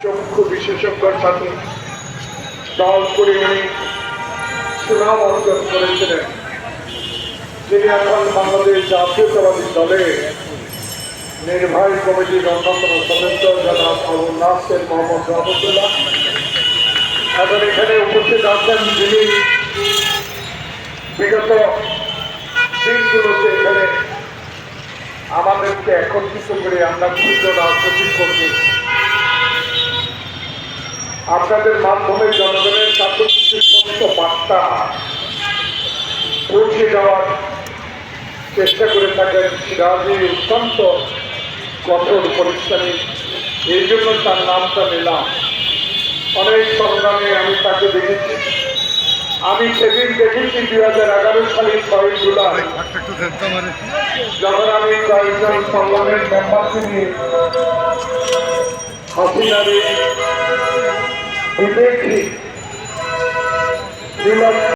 চক্ষু বিশেষজ্ঞর সাথে দল করে উনি সুনাম অর্জন করেছিলেন। তিনি এখন বাংলাদেশ জাতীয়তাবাদী দলে নির্বাহী কমিটির অন্যতম সদস্য জনাব আবু নাসের মোহাম্মদ রহমতুল্লাহ এখন এখানে উপস্থিত আছেন যিনি বিগত দিনগুলোতে এখানে আমাদেরকে একত্রিত করে আমরা দুজন রাজনৈতিক কর্মী। আপনাদের মাধ্যমে জনগণের কাছে কিছু সত্য বার্তা পৌঁছে দেওয়ার চেষ্টা করে থাকেন সিরাজি অত্যন্ত কঠোর পরিশ্রমী। এই জন্য তার নামটা নিলাম। অনেক সংগ্রামে আমি তাকে দেখেছি। আমি সেদিন দেখেছি দুই হাজার এগারো সালের ছয় জুলাই, যখন আমি কয়েকজন সংগ্রামের মেম্বারকে নিয়ে হাসিনারি Onde é que...